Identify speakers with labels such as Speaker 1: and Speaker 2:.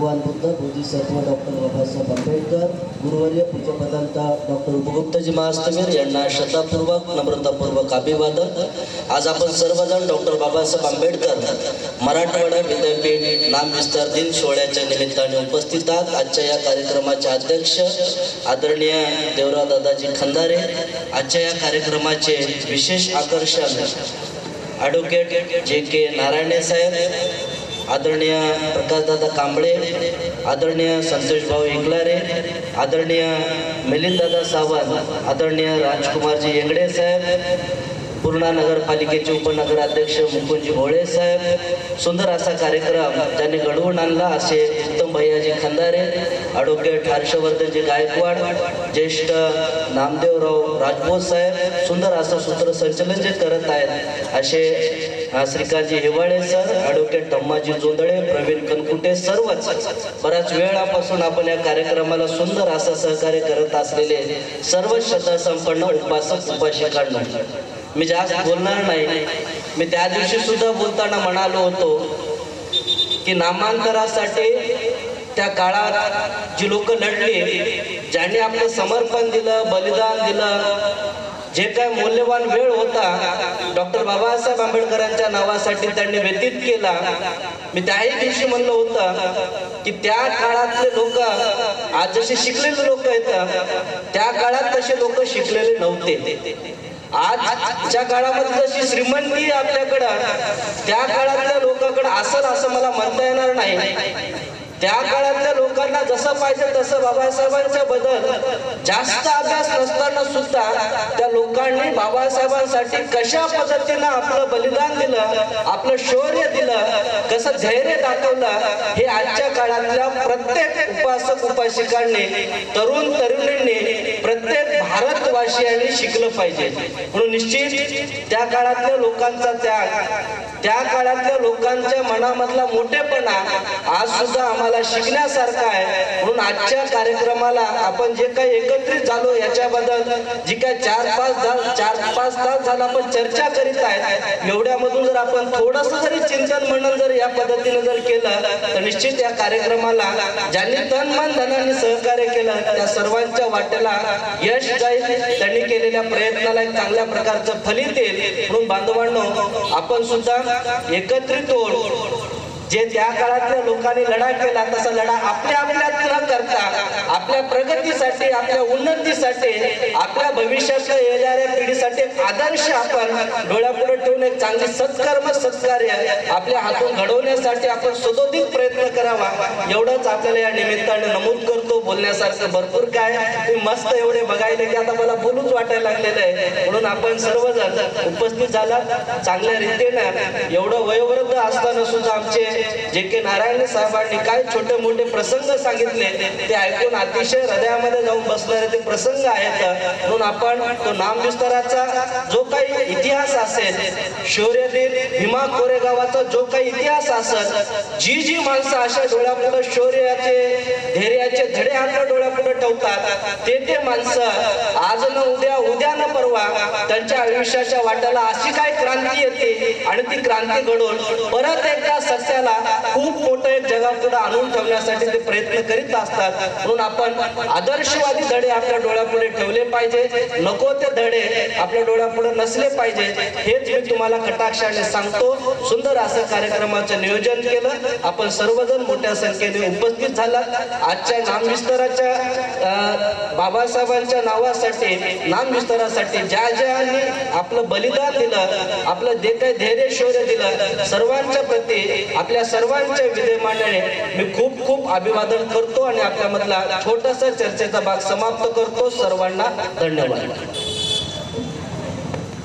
Speaker 1: भगवान बुद्ध बोधिसत्व डॉक्टर बाबासाहेब आंबेडकर गुरुवर्य पूज्यपदांत डॉक्टर उपगुप्तजी महास्तमीर यांना श्रद्धापूर्वक नम्रतापूर्वक अभिवादन. आज आपण सर्वजण डॉक्टर बाबासाहेब आंबेडकर मराठवाडा विद्यापीठ नाम विस्तार दिन सोहळ्याच्या निमित्ताने उपस्थित आहात. आजच्या या कार्यक्रमाचे अध्यक्ष आदरणीय देवराव दादाजी खंदारे. आजच्या या कार्यक्रमाचे विशेष आकर्षण ॲडव्होकेट जे के नारायणे साहेब आदरणीय प्रकाशदादा कांबळे आदरणीय संतोषभाऊ इंगलारे आदरणीय मिलिंददादा सावंत आदरणीय राजकुमारजी येंगडे साहेब पूर्णा नगरपालिकेचे उपनगराध्यक्ष मुकुंजी भोळे साहेब सुंदर असा कार्यक्रम त्यांनी घडवून आणला असे उत्तम भैयाजी खंदारे ॲडव्होकेट हर्षवर्धनजी गायकवाड ज्येष्ठ नामदेवराव राजभोज साहेब सुंदर असं सूत्रसंचलन जे करत आहेत असे श्रीकाजी श्रीकांतजी हिवाळे सर ॲडव्होकेट धम्माजी जोंदळे प्रवीण कनकुटे सर्वच बऱ्याच वेळापासून आपण या कार्यक्रमाला सुंदर असं सहकार्य करत असलेले सर्व श्रद्धा संपन्न उपासक उपाशिकांना मी जास्त बोलणार नाही. मी त्या दिवशी सुद्धा बोलताना म्हणालो होतो की नामांतरासाठी त्या काळात जी लोक लढली ज्यांनी आपलं समर्पण दिलं बलिदान दिलं जे काय मौल्यवान वेळ होता डॉक्टर बाबासाहेब आंबेडकरांच्या नावासाठी त्यांनी व्यतीत केला. मी त्याही दिवशी म्हणलं होतं की त्या काळातले लोक आज जसे शिकलेले लोक आहेत त्या काळात तसे लोक शिकलेले नव्हते. आजच्या काळामध्ये जशी श्रीमंती आपल्याकडं त्या काळातल्या लोकांकडे असत असं मला म्हणता येणार नाही. त्या काळातल्या लोकांना जसं पाहिजे तसं बाबासाहेबांच्या बद्दल जास्त अभ्यास नसताना सुद्धा त्या लोकांनी बाबासाहेबांसाठी कशा पद्धतीनं आपलं बलिदान दिलं आपलं शौर्य दिलं कसं धैर्य दाखवलं हे आजच्या काळातल्या प्रत्येक उपासक उपासिकांनी तरुण तरुणींनी भारतवासियांनी शिकलं पाहिजे. म्हणून निश्चित त्या काळातल्या लोकांचा त्याग त्या काळातल्या लोकांच्या मनामधला मोठेपणा आज सुद्धा आम्हाला शिकण्यासारखा आहे. म्हणून आजच्या कार्यक्रमाला आपण जे काही एकत्रित झालो याच्याबद्दल जी काय चार पाच तास चार पाच तास झाला आपण चर्चा करीत आहे एवढ्यामधून जर आपण थोडस जरी चिंतन म्हणून जर या पद्धतीने जर केलं तर निश्चित या कार्यक्रमाला ज्यांनी तन मन धनाने सहकार्य केलं त्या सर्वांच्या वाट्याला यश जाईल त्यांनी केलेल्या प्रयत्नाला एक चांगल्या प्रकारचं फलित येईल म्हणून बांधवांनो आपण सुद्धा एकत्रित होऊन जे त्या काळातल्या लोकांनी लढा केला तसा लढा आपल्या आपल्यात न करता. आपल्या प्रगतीसाठी आपल्या उन्नतीसाठी आपल्या भविष्याच्या येणाऱ्या पिढीसाठी आदर्श आपण डोळ्यापुढे ठेवून एक चांगली सत्कर्म सत्कार्य आपल्या हातून घडवण्यासाठी आपण सदोदित प्रयत्न करावा. एवढंच आपल्याला या निमित्ताने नमूद करतो. बोलण्यासारखं भरपूर काय. तुम्ही मस्त एवढे बघायला की आता मला बोलूच वाटायला लागलेलं आहे. म्हणून आपण सर्वजण उपस्थित झाला. चांगल्या रीतीनं एवढं वयोवृद्ध असताना सुद्धा आमचे जे के नारायण साहेबांनी काय छोटे मोठे प्रसंग सांगितले ते ऐकून अतिशय हृदयामध्ये जाऊन बसणारे ते प्रसंग आहेत. म्हणून आपण तो नाम विस्ताराचा जो काही इतिहास असेल शौर्य दिन भीमा कोरेगावाचा जो काही इतिहास असेल जी जी माणसं अशा डोळ्यापुढे शौर्याचे धैर्याचे धडे आपल्या डोळ्यापुढे ठेवतात ते ते माणसं आज न उद्या उद्या न परवा त्यांच्या आयुष्याच्या वाट्याला अशी काय क्रांती येते आणि ती क्रांती घडवून परत एकदा सस्याला खूप मोठं एक जगापुढे आणून ठेवण्यासाठी ते प्रयत्न करीत असतात. म्हणून आपण आदर्शवादी धडे आपल्या डोळ्यापुढे ठेवले पाहिजे. नको ते धडे आपल्या डोळ्यापुढे नसले पाहिजे. हेच मी तुम्हाला कटाक्षाने सांगतो. सुंदर असं कार्यक्रमाचं नियोजन केलं. आपण सर्वजण मोठ्या संख्येने उपस्थित झाला आजच्या नामविस्ताराच्या विस्ताराच्या बाबासाहेबांच्या नावासाठी नामविस्तारासाठी ज्या ज्यांनी आपलं बलिदान दिलं आपलं जे काही धैर्य शौर्य दिलं सर्वांच्या प्रती आपल्या सर्वांच्या विद्यमानाने मी खूप खूप अभिवादन करतो आणि आपल्यामधला छोटासा चर्चेचा भाग समाप्त करतो. सर्वांना धन्यवाद.